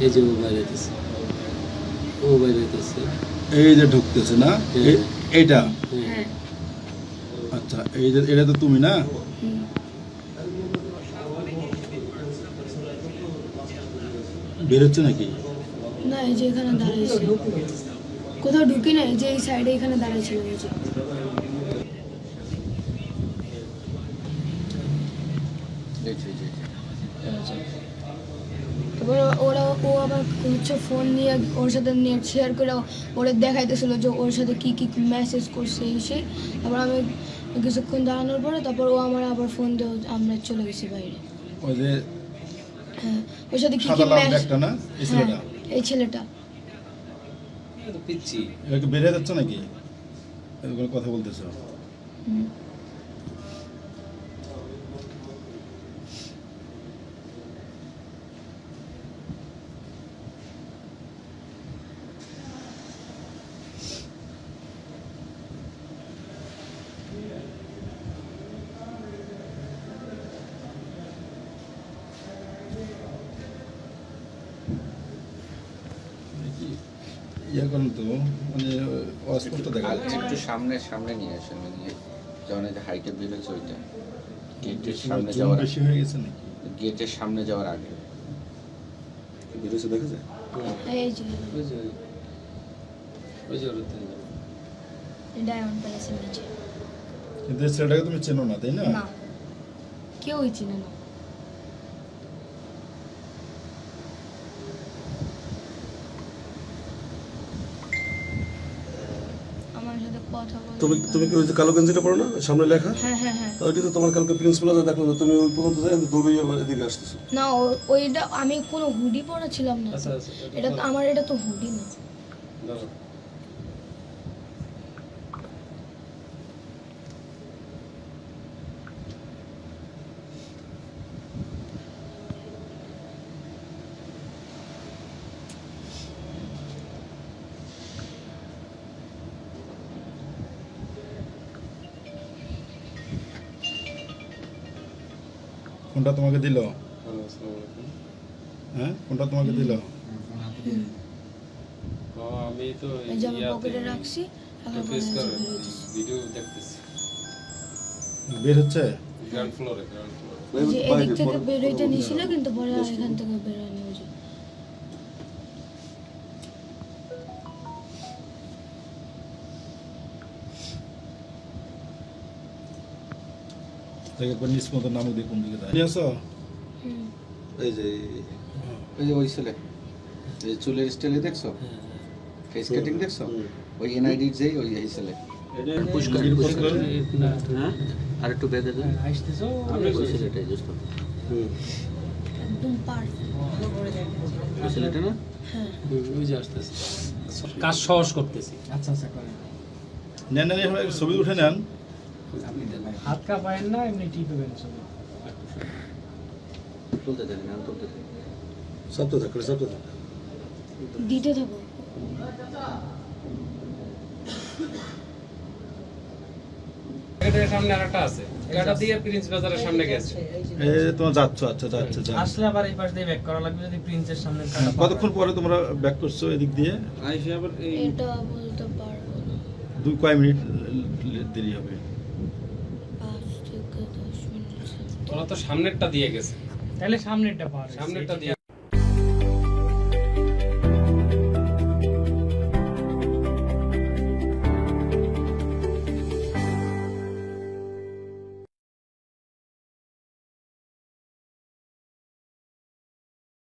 এই যে ও বাইরেতেছে ও বাইরেতেছে এই যে ঢুকতেছে না? এই- এইটা? হ্যাঁ। আচ্ছা এই যে এটা তো তুমি না? বেরোচ্ছে নাকি? না এই যে এখানে দাঁড়িয়েছে। কোথাও ঢুকি না এই যে এই সাইডে এখানে দাঁড়িয়েছিল এই যে। তারপর ওরা ও আবার হচ্ছে ফোন নিয়ে ওর সাথে নেট শেয়ার করে ওরা দেখাইতেছিল যে ওর সাথে কী কী মেসেজ করছে এই সেই তারপর আমি কিছুক্ষণ দাঁড়ানোর পরে তারপর ও আমার আবার ফোন দিয়ে আমরা চলে গেছি বাইরে। ওই যে হ্যাঁ ওর সাথে কি কি মেসেজ এই ছেলেটা? এই ছেলেটা। এ তো পিচ্ছি। বেরিয়ে যাচ্ছে নাকি? এরকম কথা বলতেছো। ইয়ে করেন তো মানে অস্পষ্ট দেখা যাচ্ছে। একটু সামনে সামনে নিয়ে আসেন মানে যেমন এই যে হাইটে ওইটা। গেটের সামনে যাওয়ার বেশি হয়ে গেছে নাকি? গেটের সামনে যাওয়ার আগে। দেখা যায়? এই যে। ওই যে ওই যে। ডায়মন্ড প্যালেসের নিচে। কিন্তু ছেলেটাকে তুমি চেনো না তাই না? না। কেউই চিনে না আমার সাথে কথা তুমি তুমি কি ওই যে কালো গেঞ্জিটা পড়ো না? সামনে লেখা? হ্যাঁ হ্যাঁ হ্যাঁ। ওইটা তো তোমার কালকে প্রিন্সিপাল আছে দেখো তুমি ওই পর্যন্ত যাই দৌড়িয়ে আমার এদিকে আসতেছো। না ওইটা আমি কোনো হুডি পরা ছিলাম না। আচ্ছা আচ্ছা এটা তো- আমার এটা তো হুডি না। কোনটা তোমাকে দিল? হ্যাঁ? কোনটা তোমাকে দিল? আমি তো পকেটে রাখছি ভিডিও দেখতেছি। বের হচ্ছে? গ্রাউন্ড ফ্লোরে গ্রাউন্ড ফ্লোরে এই যে এদিক থেকে বের হইতে নিছিল কিন্তু পরে এখান থেকে বের হয়নি তাকে একবার নিজ মতো নামক দিয়ে কোন দিকে নিয়ে আসো। এই যে ওই যে ওই ছেলে এই চুলের স্টাইলে দেখছ? ফেস কাটিং দেখছ? ওই এনআইডি যেই ওই এই ছেলে। পুষ্কার পুষ্কার আর একটু বেঁধে দেন ওই ছেলেটাই দোস্ত একদম পার ওই ছেলেটা না? হ্যাঁ। ওই যে আসতেছে। কাজ সহজ করতেছি। নেন নেন এভাবে ছবি উঠে নেন। হাত কাঁপায়েন না এমনি টিপ তুলতে থাকেন তুলতে দিতে থাকো। সামনে আরেকটা আছে। এটা দিয়ে প্রিন্স বাজারের সামনে গেছে। এই তোমার যাচ্ছ আচ্ছা যাচ্ছে আসলে আবার এই পাশ দিয়ে ব্যাক করা লাগবে যদি প্রিন্সের সামনে কতক্ষণ পরে তোমরা ব্যাক করছ এদিক দিয়ে? আইসে আবার এটা বলতে পারব না। দুই কয় মিনিট দেরি হবে। ওরা তো সামনেরটা দিয়ে গেছে। তাহলে সামনেরটা পাওয়া সামনেরটা দিয়ে